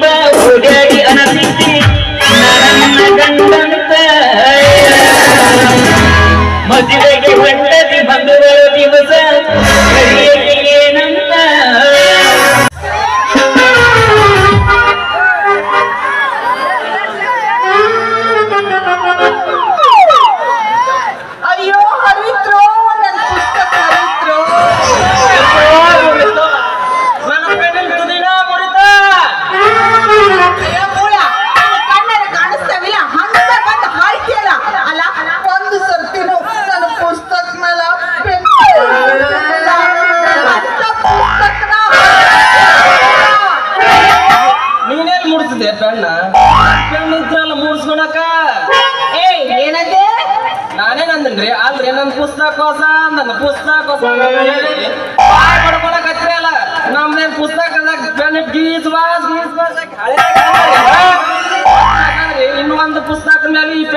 ಎಂಬ ಓಡಾಡಿ ಅನಸಿಸಿ ಗಂಡಂತ ಮದುವೆಗೆ ಬಂದದಿ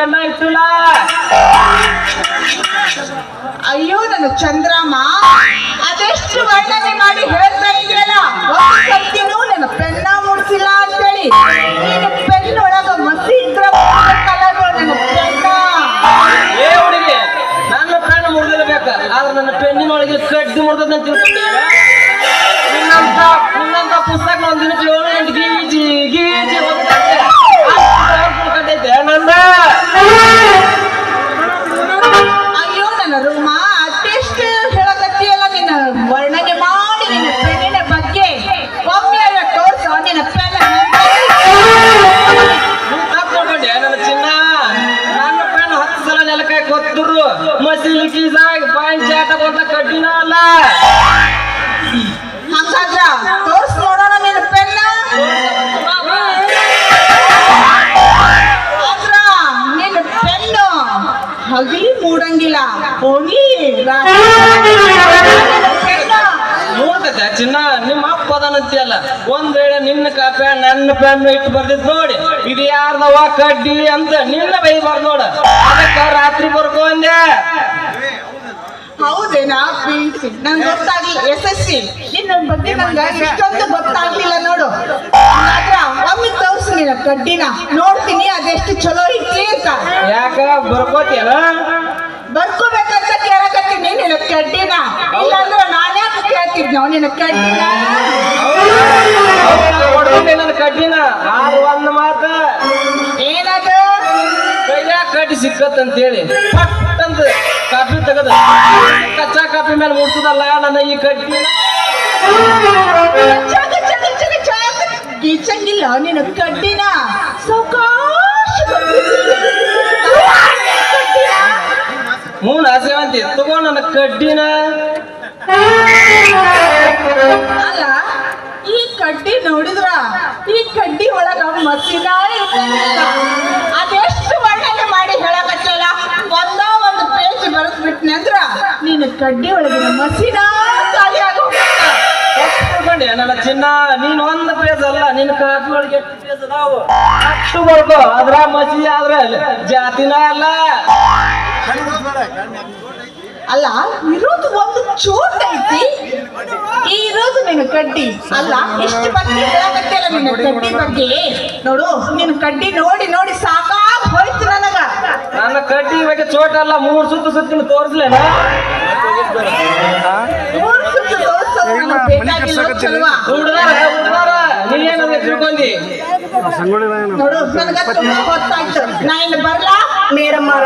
ಈ ಅಯ್ಯೋ ನನ್ನ ಚಂದ್ರಮ್ಮ ಅದೆಷ್ಟು ವರ್ಣನೆ ಮಾಡಿ ಹೇಳ್ತಾ ಇದೆಯಲ್ಲ? ಸತ್ಯನೂ ನನ್ನ ಪೆನ್ನ ಮುಡ್ಸಿಲ್ಲ ಅಂತೇಳಿ. ನೀನು ಪೆನ್ ಒಳಗ ಮಸಿ ಇದ್ರ ಕಲರ್ ನನ್ನ ಪೆನ್ನ. ಏ ಹುಡುಗಿ ನನ್ನ ಪೆನ್ ಮುರಿದಿರ್ಬೇಕ ಆದ್ರೆ ನನ್ನ ಪೆನ್ನಿನೊಳಗೆ ಕಡ್ಡಿ ಮುರಿದಂತ ತಿಳ್ಕೊಂಡೆ. ನಿನ್ನಂತ ನಿನ್ನಂತ ಪುಸ್ತಕ ಒಂದಿನ ಎಂಟು ಗೊತ್ತರು ಮಸೀಲಿ ಕೀಸಾಗಿ ಪಾಯಿಂಟ್ ಚಾಟ ಹಂಗಾದ್ರ ತೋರ್ಸ್ ನೋಡೋಣ ನಿನ್ನ ಪೆನ್ನ ಆದ್ರ ನಿನ್ನ ಪೆನ್ನು ಹಗಲಿ ಮೂಡಂಗಿಲ್ಲ ಹೋಗಿ ನೋಡ್ತೈತೆ ಚಿನ್ನ ನಿಮ್ಮ ಅಪ್ಪ ಅದಾನಂತಿಯಲ್ಲ ಒಂದ್ ವೇಳೆ ನಿನ್ನ ಕಾಪೆ ನನ್ನ ಪೆನ್ ಇಟ್ಟು ಬರ್ದಿದ್ ನೋಡಿ ಇದು ಯಾರ್ದವ ಕಡ್ಡಿ ಅಂತ ನಿನ್ನ ಬೈಬಾರ್ದು ನೋಡ. ಅದಕ್ಕ ರಾತ್ರಿ ಬರ್ಕೋ ಅಂದೆ. ಹೌದೇನಾ ಪಿ ಸಿ. ನಂಗೆ ಗೊತ್ತಾಗ್ಲಿ ಸಿ. ನಿನ್ನ ಬಗ್ಗೆ ನಂಗೆ ಇಷ್ಟೊಂದು ಗೊತ್ತಾಗ್ಲಿಲ್ಲ ನೋಡು. ಆದ್ರ ಒಮ್ಮೆ ತೋರ್ಸು ನಿನ್ನ ಕಡ್ಡಿನ. ನೋಡ್ತೀನಿ ಅದೆಷ್ಟು ಚಲೋ ಐತಿ ಅಂತ. ಯಾಕ? ಬರ್ಕೋತಿಯಲ್ಲ? ಬರ್ಕೋಬೇಕಂತ ಕೇಳಕತ್ತೀನಿ ನಿನ್ನ ಕಡ್ಡಿನ. ಇಲ್ಲಾಂದ್ರೆ ಕೇಳ್ತಿದ್ನೋ ನಿನ್ನ ಕಡ್ಡಿನ ನನ್ನ ಕಡ್ಡಿನ ಆರು ಒಂದ್ ಮಾತ ಏನದು? ಕೈಯಾಗ ಕಡ್ಡಿ ಸಿಕ್ಕತ್ತಂತ ಹೇಳಿ ಪಟ್ ಅಂತ ಕಾಪಿ ತೆಗದ ಕಚ್ಚಾ ಕಾಫಿ ಮೇಲೆ ಮುಟ್ತದಲ್ಲ ನನ್ನ ಈ ಕಡ್ಡಿ ಚಗ ಚಗ ಚಗ ಚಗ. ಗೀಚಂಗಿಲ್ಲ ನಿನ್ನ ಕಡ್ಡಿನ ಸಾವಕಾಶ ಮೂನ್ ಸೇವಂತಿ ತಗೋ ನನ್ನ ಕಡ್ಡಿನ ಅಲ್ಲ ಈ ಕಡ್ಡಿ ನೋಡಿದ್ರ? ಈ ಕಡ್ಡಿ ಒಳಗ ಮಸಿನ. ಅದೆಷ್ಟು ಒಳ್ಳೆ ಮಾಡಿ ಹೇಳಕತ್ತಲ್ಲ? ಒಂದೋ ಒಂದು ಪೇಜ್ ಬರೆದ್ಬಿಟ್ನಿ ಅಂದ್ರ ನೀನು ಕಡ್ಡಿ ಒಳಗಿನ ಮಸಿನ ಖಾಲಿ. ತಿಳ್ಕೊಂಡೆ ನನ್ನ ಚಿನ್ನ. ನೀನ್ ಒಂದ್ ಪೇಜ್ ಅಲ್ಲ ನಿನ್ ಎಷ್ಟು ಪೇಜ್ ಅದಾವು? ಅಷ್ಟು ಬರ್ಕೋ ಅದ್ರ ಮಸಿ ಆದ್ರೆ ಜಾತಿನ ಅಲ್ಲ. ಅಲ್ಲ ಇರೋದು ಒಂದು ಚೋಟ್ ಐತಿ. ಈ ಇರೋದು ನಿನ್ನ ಕಡ್ಡಿ. ಅಲ್ಲ ಎಷ್ಟು ಬಗ್ಗೆ ಹೇಳಕತ್ತಿಲ್ಲ ಕಡ್ಡಿ ಬಗ್ಗೆ. ನೋಡು ನಿನ್ನ ಕಡ್ಡಿ ನೋಡಿ ನೋಡಿ ಸಾಕಾಗ್ ಹೋಯ್ತು ನನಗ. ನನ್ನ ಕಡ್ಡಿ ಬಗ್ಗೆ ಚೋಟ ಅಲ್ಲ ಮೂರ್ ಸುತ್ತು ಸುತ್ತಿನ ತೋರಿಸ್ಲೇನ? ಮೂರು ಸುತ್ತು ತೋರ್ಸೋದು ನನಗ್ ಬೇಕಾಗಿಲ್ಲ ನೀನೇನಾದ್ರೆ ತಿಳ್ಕೊಂಡಿ. ನೋಡು ನನಗ ತುಂಬಾ ಗೊತ್ತಾಯ್ತು. ನಾ ಇಲ್ಲಿ ಬರ್ಲಾ? ಮೇಡಮ್ಮರ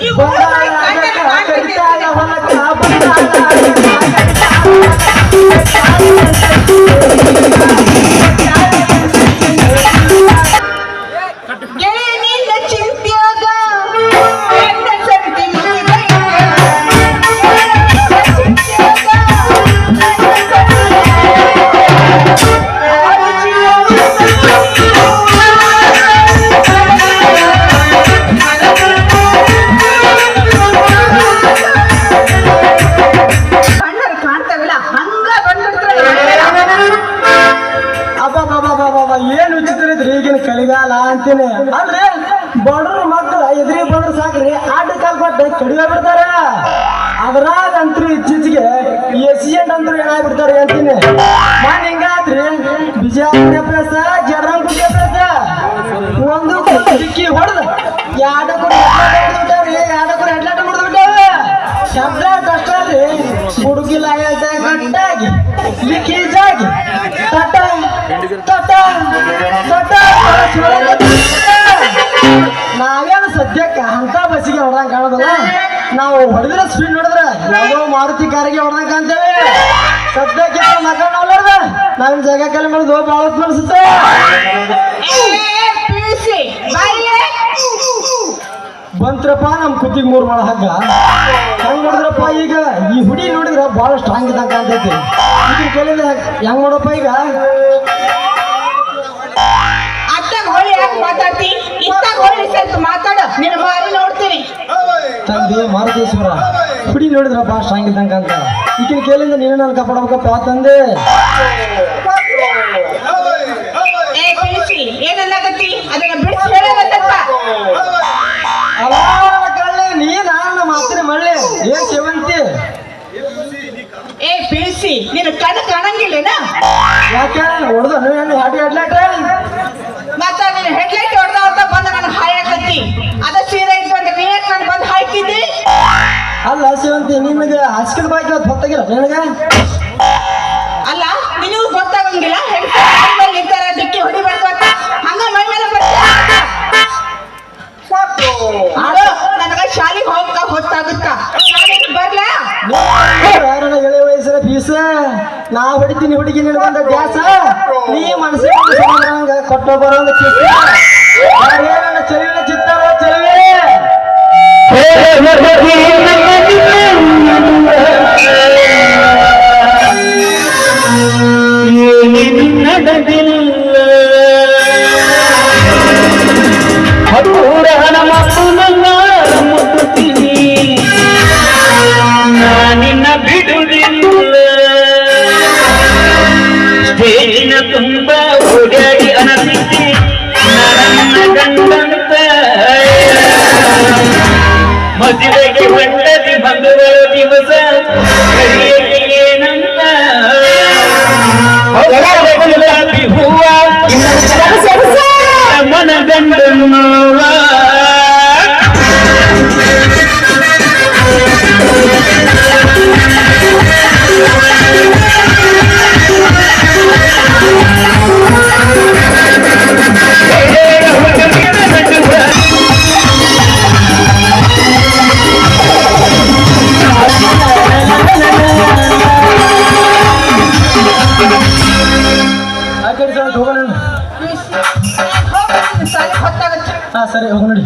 你不要 ಚಳಿಗಾಲ ಅಂತೀನಿ. ಅಂದ್ರೆ ಬಡ್ರ ಮಕ್ಕಳ ಎದುರಿಗೆ ಬಡ್ರ ಸಾಕ್ರಿ, ಆಟ ಕಾಲ್ ಕೊಟ್ಟು ಕಡಿಮೆ ಬಿಡ್ತಾರ. ಅದ್ರಾಗ ಅಂತೂ ಇತ್ತೀಚೆಗೆ ಎಸಿಯಂಟ್ ಅಂತೂ ಏನಾಗ್ಬಿಡ್ತಾರೆ ಅಂತೀನಿ. ಮನ್ ಹಿಂಗಾತ್ರಿ ಬಿಜಾಪುರ ಪ್ಲೇಸ ಜಡರಂಗುಡ್ಡ ಪ್ಲೇಸ ಒಂದು ಸಿಕ್ಕಿ ಹೊಡೆದ ಎರಡು ಕೂಡ ಬಿಟ್ಟಾವ್ರಿ ಎರಡು ಕೂಡ ಹೆಡ್ಲಾಟ ಮುಡ್ದು ಶಬ್ದ ಕಷ್ಟ ರೀ ಹುಡುಗಿಲ ಗಟ್ಟಾಗಿ ಲಿಕ್ಕಿ ಜಾಗಿ ತಟ ತಟ ತಟ ನಾವೇನು ಸದ್ಯಕ್ಕೆ ಅಂತ ಬಸ್ಸಿಗೆ ಹೊಡೆದಂಗೆ ಕಾಣೋದಲ್ಲ? ನಾವು ಹೊಡೆದ್ರೆ ಸ್ಪೀಡ್ ನೋಡಿದ್ರೆ ಯಾವುದೋ ಮಾರುತಿ ಕಾರಿಗೆ ಹೊಡೆದಂಗೆ ಕಾಣ್ತೇವೆ. ಸದ್ಯಕ್ಕೆ ಮಗ ನೋಡ್ಲಾರ್ದ ನಾವಿನ ಜಾಗ ಕಲೆ ಮಾಡೋದು ಭಾಳ ಅನ್ಸುತ್ತೆ. ಬಂತ್ರಪ್ಪ ನಮ್ ಕುತ್ತಿಗೆ ಮೂರ್ ಮಾಡ ಹಗ್ಗ. ಹೆಂಗ್ ನೋಡಿದ್ರಪ್ಪ ಈಗ? ಈ ಹುಡಿ ನೋಡಿದ್ರ ಬಹಳ ಸ್ಟ್ರಾಂಗ್ ಇದ್ದಂಗ ಕಾಣ್ತೈತಿ. ಇದ್ರ ಕೈಲಿಂದ ಹೆಂಗ್ ನೋಡಪ್ಪ ಈಗ? ಯಾಕೆ ಮಾತಾಡ್ತಿ? ಇತ್ತ ಹೊಳ್ಳಿ ಮಾತಾಡ. ನಿನ್ನ ಮಾರಿ ತಂದೆ ಮಾರುತೇಶ್ವರ ಹುಡಿ ನೋಡಿದ್ರ ಇದ್ದಂಗ ಅಂತ. ಈಗಿನ ಕೇಳಿಂದ ನೀನು ನಾನು ಕಾಪಾಡ್ಬೇಕಪ್ಪ ತಂದೆ. ಏ ಪಿಸಿ ಏನನ್ನಾಗತ್ತಿ ಅದನ್ನ ಬಿಡಿಸಿ ಅಲ್ಲ ಕಳ್ಳೆ ನೀ ನಾನು ಮಾತಿನ ಮಳ್ಳೆ. ಏನ್ ಸೇವಂತಿ. ಏ ಪಿಸಿ ನಿನ್ನ ಕಣ್ಣು ಕಾಣಂಗಿಲ್ಲ ಯಾಕೆ? ಹೊಡೆದು ಹಾಟಿ ಅಡ್ಲಾಟ. ಹೊತ್ತಾಗಿಲ್ಲ ನಿನಗ ಅಲ್ಲ ನಿನಗೂ ಗೊತ್ತಾಗಂಗಿಲ್ಲ ನಿಂತಾರ ಡಿಕ್ಕಿ ಹೊಡಿಬಾರ್ದು ಅಂತ ಹಂಗ ಮೈ ಮೇಲೆ ನನಗ ಶಾಲೆಗೆ ಹೋಗ್ತಾ ಹೊತ್ತಾಗುತ್ತ ಬರ್ಲಾ ಎಳೆ ವಯಸ್ಸಿನ ಪೀಸ ನಾ ಹೊಡಿತೀನಿ ಹುಡುಗಿ ನೀನು ಗ್ಯಾಸ ನೀ ಮನಸ್ಸಿಗೆ ಕೊಟ್ಟು ಬರೋ ಕಿಸ ನನ್ನ ಚೆಲುವಿನ ಚಿತ್ತಾರ ಚೆಲುವೆ ತುಂಬ ಓಡಾಡಿ ಅನಸಿಸಿ ನನ್ನ ಗಂಡಂತ ಮದುವೆಗೆ ಹೊಂಟದಿ ಬಂಧುಗಳ ದಿವಸ ಏನಂತ ಗುಲಾಬಿ ಹೂವ ಮನಗಂಡನ್ನು ಆ ওখানে